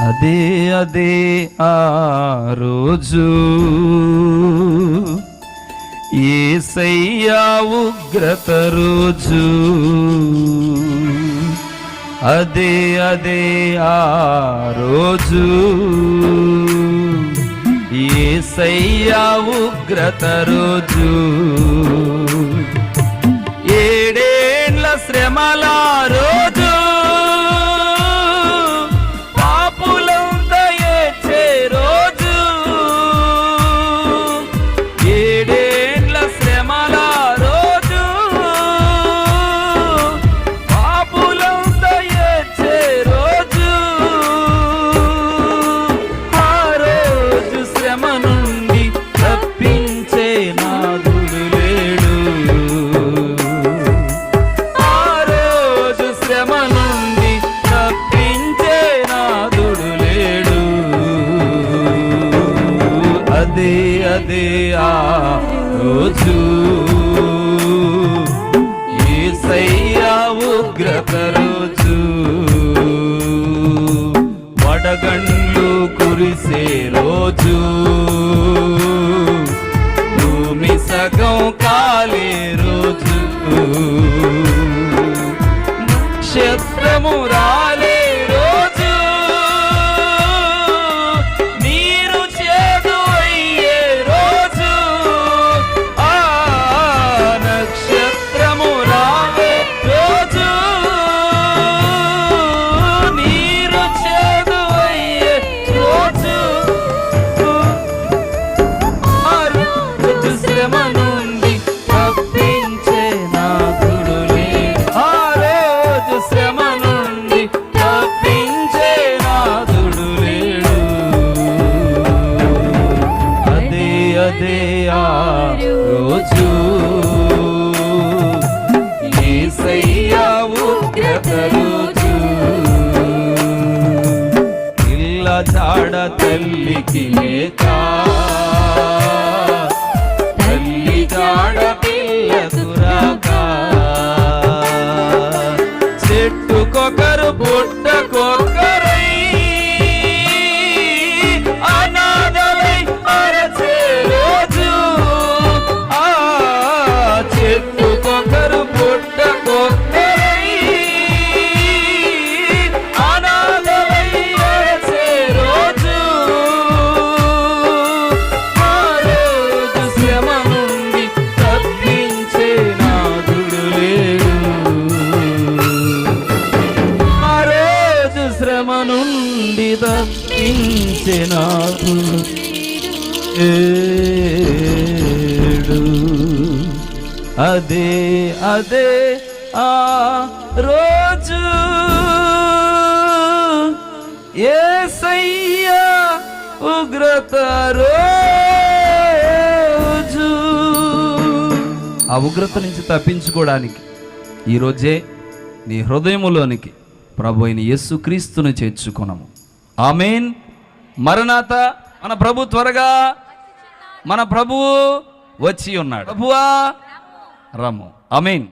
అదే అదే ఆ రోజు ఏసయ్యా ఉగ్రత రోజు. అదే అదే ఆ రోజు ఏసయ్యా ఉగ్రత రోజు. అదే అదే ఆ రోజు. ఏసయ్యా ఉగ్రత రోజు. వడగండ్లు కురిసే రోజు. భూమి సగం కాలే రోజు. నక్షత్రము రాజు అదే ఆ రోజు యేసయ్యా ఉగ్రత రోజు? పిల్ల జాడ తల్లికి లేక శ్రమ నుండి తప్పించే అదే అదే ఆ రోజు ఏసయ్యా ఉగ్రత రోజు. ఆ ఉగ్రత నుంచి తప్పించుకోవడానికి ఈరోజే నీ హృదయములోనికి ప్రభు అయిన యేసుక్రీస్తుని చేర్చుకున్నాము ఆమెన్. మరణాత మన ప్రభు త్వరగా మన ప్రభువు వచ్చి ఉన్నాడు. ప్రభువా రమ్ము. ఆమెన్.